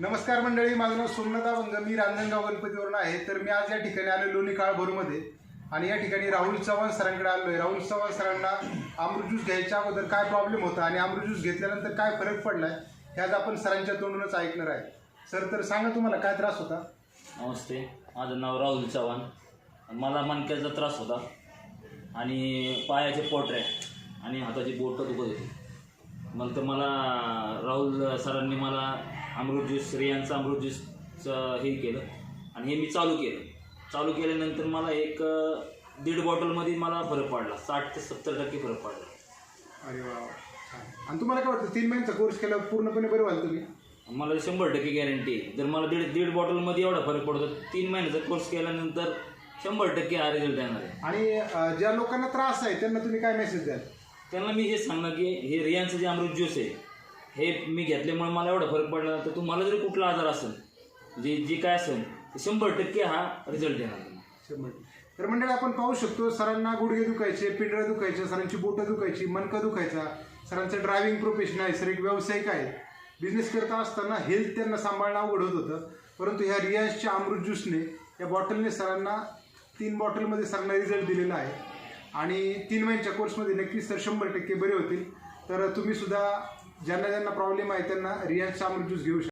नमस्कार मंडळी माझं नाव सोमनाथा वंग मी रांजणगाव गणपतीवरून आहे. तर मी आज या ठिकाणी आलो लोणी काळभोरमध्ये आणि या ठिकाणी राहुल चव्हाण सरांकडे आलो आहे राहुल चव्हाण सरांना अमृत ज्यूस घ्यायच्या अगोदर काय प्रॉब्लेम होता आणि अमृत ज्यूस घेतल्यानंतर काय फरक पडलाय हे आज आपण सरांच्या तोंडूनच ऐकणार आहे. सर तर सांगा तुम्हाला काय त्रास होता? नमस्ते. माझं नाव राहुल चव्हाण. मला मणक्याचा त्रास होता. आणि पायाचे पोटरे आणि हाताची बोटं दुखत होती. मग तर मला राहुल सरांनी मला अमृत ज्यूस रियांचं अमृत ज्यूसचं हे केलं. आणि हे मी चालू केलं. चालू केल्यानंतर मला एक दीड बॉटलमध्ये मला फरक पडला. साठ ते सत्तर टक्के फरक पडला. अरे वा. आणि तुम्हाला काय वाटतं तीन महिन्याचा कोर्स केला पूर्णपणे बरं व्हाल तुम्ही? मला शंभर टक्के गॅरंटी आहे. जर मला दीड दीड बॉटलमध्ये एवढा फरक पडतो तीन महिन्याचा कोर्स केल्यानंतर शंभर टक्के हा रिझल्ट येणार आहे. आणि ज्या लोकांना त्रास आहे त्यांना तुम्ही काय मेसेज द्याल? त्यांना मी हे सांगणार की हे रियांचं जे अमृत ज्यूस आहे हे मी घेतल्यामुळे मला एवढा फरक पडला तर तुम्हाला जरी कुठला आजार असेल जे जे काय असेल ते शंभर टक्के हा रिझल्ट येणार शंभर तर मंडळी आपण पाहू शकतो सरांना गुडघे दुखायचे पिंडळं दुखायचे सरांची बोटं दुखायची मनका दुखायचा सरांचं ड्रायव्हिंग प्रोफेशन आहे सर एक व्यावसायिक आहे. बिझनेस करता असताना हेल्थ त्यांना सांभाळणं अवघड होत होतं. परंतु ह्या रियाजच्या अमृत ज्यूसने या बॉटलने सरांना तीन बॉटलमध्ये सरांना रिझल्ट दिलेला आहे. आणि तीन महिन्याच्या कोर्समध्ये नक्कीच सर शंभर टक्के बरे होतील. तर तुम्ही सुद्धा ज्यांना ज्यांना प्रॉब्लेम आहे त्यांना रियाज अमृत ज्यूस घेऊ शकता